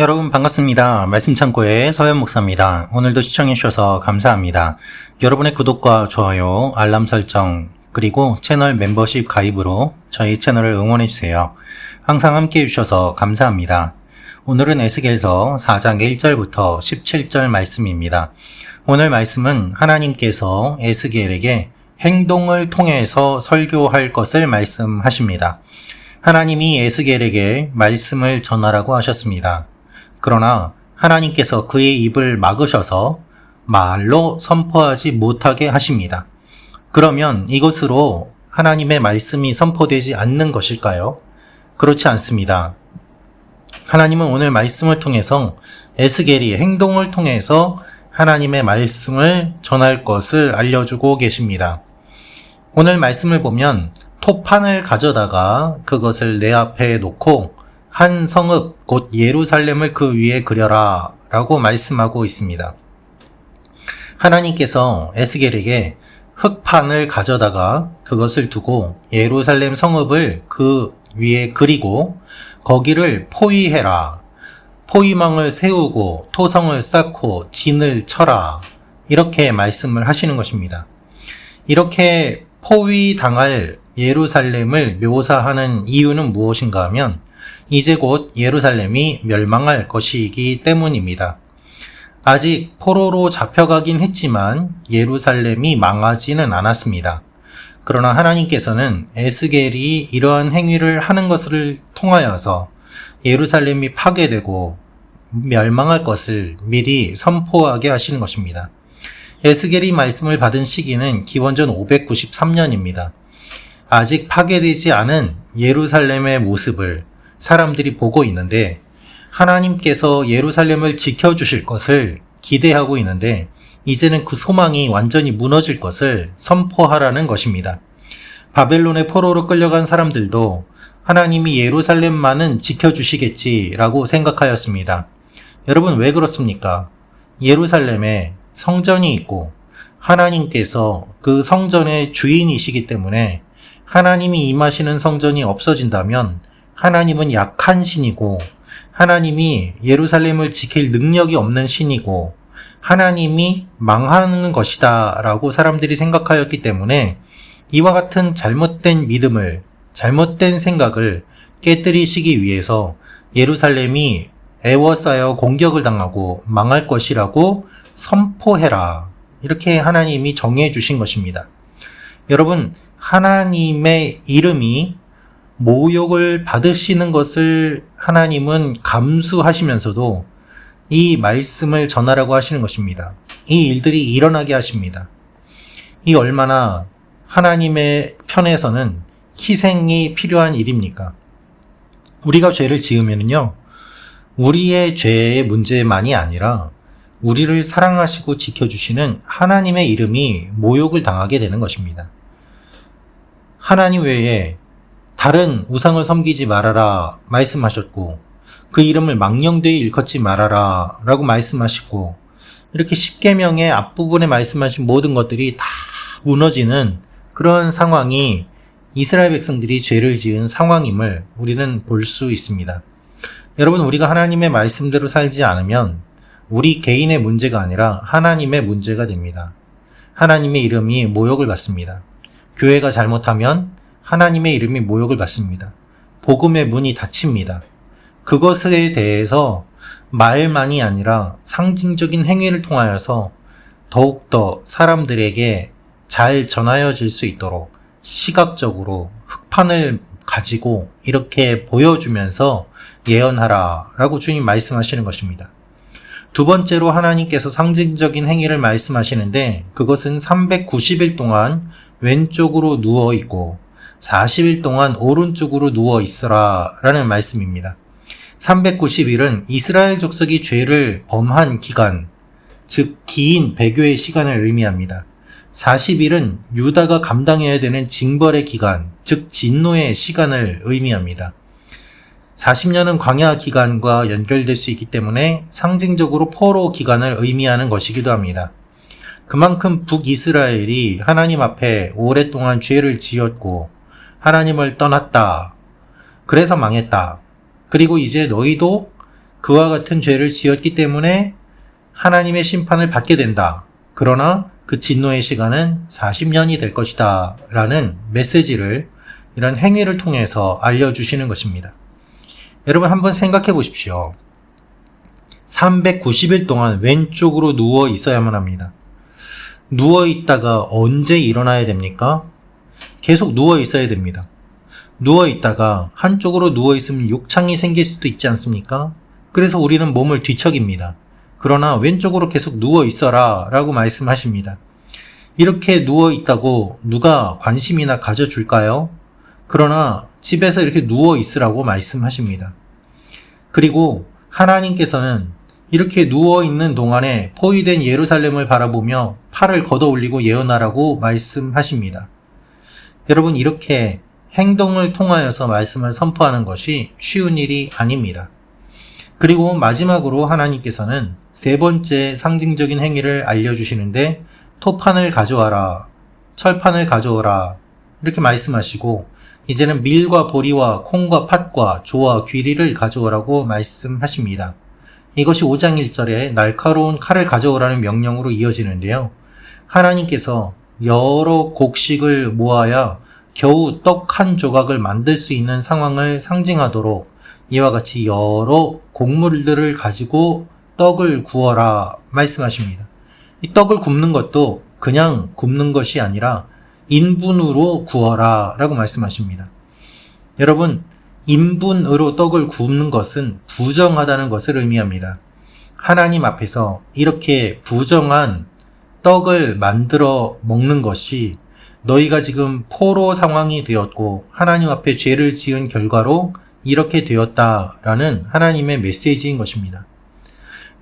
여러분 반갑습니다. 말씀 창고의 서현 목사입니다. 오늘도 시청해 주셔서 감사합니다. 여러분의 구독과 좋아요, 알람 설정, 그리고 채널 멤버십 가입으로 저희 채널을 응원해 주세요. 항상 함께 해 주셔서 감사합니다. 오늘은 에스겔서 4장 1절부터 17절 말씀입니다. 오늘 말씀은 하나님께서 에스겔에게 행동을 통해서 설교할 것을 말씀하십니다. 하나님이 에스겔에게 말씀을 전하라고 하셨습니다. 그러나 하나님께서 그의 입을 막으셔서 말로 선포하지 못하게 하십니다. 그러면 이것으로 하나님의 말씀이 선포되지 않는 것일까요? 그렇지 않습니다. 하나님은 오늘 말씀을 통해서 에스겔이 행동을 통해서 하나님의 말씀을 전할 것을 알려주고 계십니다. 오늘 말씀을 보면 토판을 가져다가 그것을 내 앞에 놓고 한 성읍 곧 예루살렘을 그 위에 그려라 라고 말씀하고 있습니다. 하나님께서 에스겔에게 흙판을 가져다가 그것을 두고 예루살렘 성읍을 그 위에 그리고 거기를 포위해라. 포위망을 세우고 토성을 쌓고 진을 쳐라. 이렇게 말씀을 하시는 것입니다. 이렇게 포위당할 예루살렘을 묘사하는 이유는 무엇인가 하면 이제 곧 예루살렘이 멸망할 것이기 때문입니다. 아직 포로로 잡혀가긴 했지만 예루살렘이 망하지는 않았습니다. 그러나 하나님께서는 에스겔이 이러한 행위를 하는 것을 통하여서 예루살렘이 파괴되고 멸망할 것을 미리 선포하게 하시는 것입니다. 에스겔이 말씀을 받은 시기는 기원전 593년입니다. 아직 파괴되지 않은 예루살렘의 모습을 사람들이 보고 있는데 하나님께서 예루살렘을 지켜주실 것을 기대하고 있는데 이제는 그 소망이 완전히 무너질 것을 선포하라는 것입니다. 바벨론의 포로로 끌려간 사람들도 하나님이 예루살렘만은 지켜주시겠지라고 생각하였습니다. 여러분 왜 그렇습니까? 예루살렘에 성전이 있고 하나님께서 그 성전의 주인이시기 때문에 하나님이 임하시는 성전이 없어진다면 하나님은 약한 신이고 하나님이 예루살렘을 지킬 능력이 없는 신이고 하나님이 망하는 것이다 라고 사람들이 생각하였기 때문에 이와 같은 잘못된 믿음을 잘못된 생각을 깨뜨리시기 위해서 예루살렘이 애워싸여 공격을 당하고 망할 것이라고 선포해라. 이렇게 하나님이 정해 주신 것입니다. 여러분, 하나님의 이름이 모욕을 받으시는 것을 하나님은 감수하시면서도 이 말씀을 전하라고 하시는 것입니다. 이 일들이 일어나게 하십니다. 이 얼마나 하나님의 편에서는 희생이 필요한 일입니까? 우리가 죄를 지으면요, 우리의 죄의 문제만이 아니라 우리를 사랑하시고 지켜주시는 하나님의 이름이 모욕을 당하게 되는 것입니다. 하나님 외에 다른 우상을 섬기지 말아라 말씀하셨고 그 이름을 망령되이 일컫지 말아라 라고 말씀하시고 이렇게 십계명의 앞부분에 말씀하신 모든 것들이 다 무너지는 그런 상황이 이스라엘 백성들이 죄를 지은 상황임을 우리는 볼 수 있습니다. 여러분 우리가 하나님의 말씀대로 살지 않으면 우리 개인의 문제가 아니라 하나님의 문제가 됩니다. 하나님의 이름이 모욕을 받습니다. 교회가 잘못하면 하나님의 이름이 모욕을 받습니다. 복음의 문이 닫힙니다. 그것에 대해서 말만이 아니라 상징적인 행위를 통하여서 더욱더 사람들에게 잘 전하여질 수 있도록 시각적으로 흑판을 가지고 이렇게 보여주면서 예언하라 라고 주님 말씀하시는 것입니다. 두 번째로 하나님께서 상징적인 행위를 말씀하시는데 그것은 390일 동안 왼쪽으로 누워 있고 40일 동안 오른쪽으로 누워 있으라 라는 말씀입니다. 390일은 이스라엘 족속이 죄를 범한 기간, 즉 긴 배교의 시간을 의미합니다. 40일은 유다가 감당해야 되는 징벌의 기간, 즉 진노의 시간을 의미합니다. 40년은 광야 기간과 연결될 수 있기 때문에 상징적으로 포로 기간을 의미하는 것이기도 합니다. 그만큼 북이스라엘이 하나님 앞에 오랫동안 죄를 지었고 하나님을 떠났다. 그래서 망했다. 그리고 이제 너희도 그와 같은 죄를 지었기 때문에 하나님의 심판을 받게 된다. 그러나 그 진노의 시간은 40년이 될 것이다. 라는 메시지를 이런 행위를 통해서 알려주시는 것입니다. 여러분 한번 생각해 보십시오. 390일 동안 왼쪽으로 누워 있어야만 합니다. 누워 있다가 언제 일어나야 됩니까? 계속 누워 있어야 됩니다. 누워 있다가 한쪽으로 누워 있으면 욕창이 생길 수도 있지 않습니까? 그래서 우리는 몸을 뒤척입니다. 그러나 왼쪽으로 계속 누워 있어라 라고 말씀하십니다. 이렇게 누워 있다고 누가 관심이나 가져줄까요? 그러나 집에서 이렇게 누워 있으라고 말씀하십니다. 그리고 하나님께서는 이렇게 누워 있는 동안에 포위된 예루살렘을 바라보며 팔을 걷어 올리고 예언하라고 말씀하십니다. 여러분, 이렇게 행동을 통하여서 말씀을 선포하는 것이 쉬운 일이 아닙니다. 그리고 마지막으로 하나님께서는 세 번째 상징적인 행위를 알려주시는데 토판을 가져와라, 철판을 가져오라 이렇게 말씀하시고 이제는 밀과 보리와 콩과 팥과 조와 귀리를 가져오라고 말씀하십니다. 이것이 5장 1절에 날카로운 칼을 가져오라는 명령으로 이어지는데요. 하나님께서 여러 곡식을 모아야 겨우 떡 한 조각을 만들 수 있는 상황을 상징하도록 이와 같이 여러 곡물들을 가지고 떡을 구워라 말씀하십니다. 이 떡을 굽는 것도 그냥 굽는 것이 아니라 인분으로 구워라 라고 말씀하십니다. 여러분, 인분으로 떡을 굽는 것은 부정하다는 것을 의미합니다. 하나님 앞에서 이렇게 부정한 떡을 만들어 먹는 것이 너희가 지금 포로 상황이 되었고 하나님 앞에 죄를 지은 결과로 이렇게 되었다라는 하나님의 메시지인 것입니다.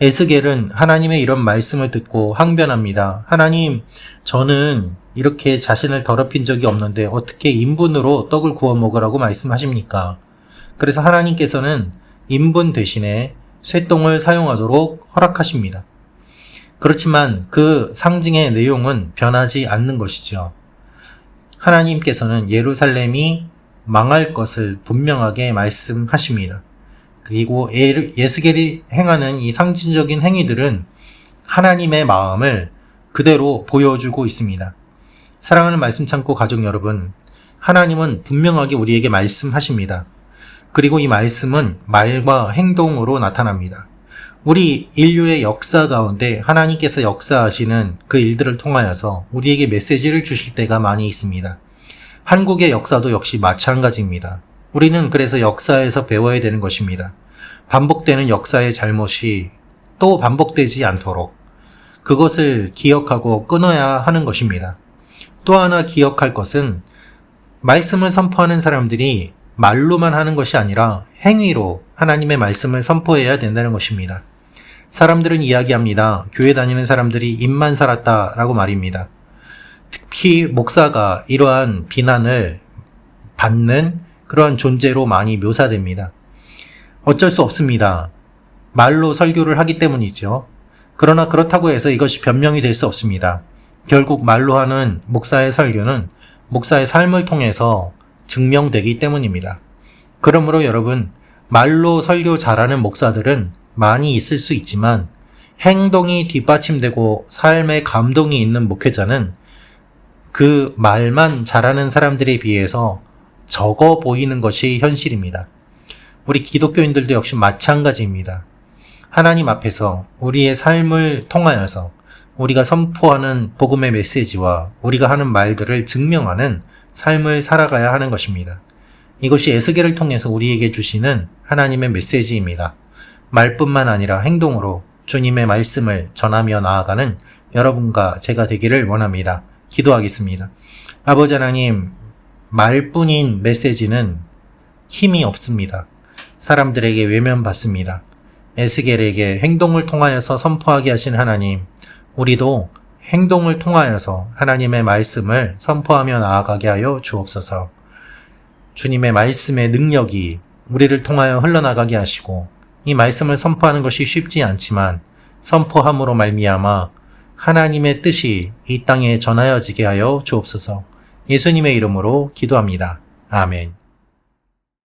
에스겔은 하나님의 이런 말씀을 듣고 항변합니다. 하나님, 저는 이렇게 자신을 더럽힌 적이 없는데 어떻게 인분으로 떡을 구워 먹으라고 말씀하십니까? 그래서 하나님께서는 인분 대신에 쇠똥을 사용하도록 허락하십니다. 그렇지만 그 상징의 내용은 변하지 않는 것이죠. 하나님께서는 예루살렘이 망할 것을 분명하게 말씀하십니다. 그리고 예스겔이 행하는 이 상징적인 행위들은 하나님의 마음을 그대로 보여주고 있습니다. 사랑하는 말씀 참고 가족 여러분, 하나님은 분명하게 우리에게 말씀하십니다. 그리고 이 말씀은 말과 행동으로 나타납니다. 우리 인류의 역사 가운데 하나님께서 역사하시는 그 일들을 통하여서 우리에게 메시지를 주실 때가 많이 있습니다. 한국의 역사도 역시 마찬가지입니다. 우리는 그래서 역사에서 배워야 되는 것입니다. 반복되는 역사의 잘못이 또 반복되지 않도록 그것을 기억하고 끊어야 하는 것입니다. 또 하나 기억할 것은 말씀을 선포하는 사람들이 말로만 하는 것이 아니라 행위로 하나님의 말씀을 선포해야 된다는 것입니다. 사람들은 이야기합니다. 교회 다니는 사람들이 입만 살았다 라고 말입니다. 특히 목사가 이러한 비난을 받는 그러한 존재로 많이 묘사됩니다. 어쩔 수 없습니다. 말로 설교를 하기 때문이죠. 그러나 그렇다고 해서 이것이 변명이 될 수 없습니다. 결국 말로 하는 목사의 설교는 목사의 삶을 통해서 증명되기 때문입니다. 그러므로 여러분, 말로 설교 잘하는 목사들은 많이 있을 수 있지만 행동이 뒷받침되고 삶에 감동이 있는 목회자는 그 말만 잘하는 사람들에 비해서 적어 보이는 것이 현실입니다. 우리 기독교인들도 역시 마찬가지입니다. 하나님 앞에서 우리의 삶을 통하여서 우리가 선포하는 복음의 메시지와 우리가 하는 말들을 증명하는 삶을 살아가야 하는 것입니다. 이것이 에스겔을 통해서 우리에게 주시는 하나님의 메시지입니다. 말뿐만 아니라 행동으로 주님의 말씀을 전하며 나아가는 여러분과 제가 되기를 원합니다. 기도하겠습니다. 아버지 하나님, 말뿐인 메시지는 힘이 없습니다. 사람들에게 외면받습니다. 에스겔에게 행동을 통하여서 선포하게 하신 하나님, 우리도 행동을 통하여서 하나님의 말씀을 선포하며 나아가게 하여 주옵소서. 주님의 말씀의 능력이 우리를 통하여 흘러나가게 하시고 이 말씀을 선포하는 것이 쉽지 않지만 선포함으로 말미암아 하나님의 뜻이 이 땅에 전하여지게 하여 주옵소서. 예수님의 이름으로 기도합니다. 아멘.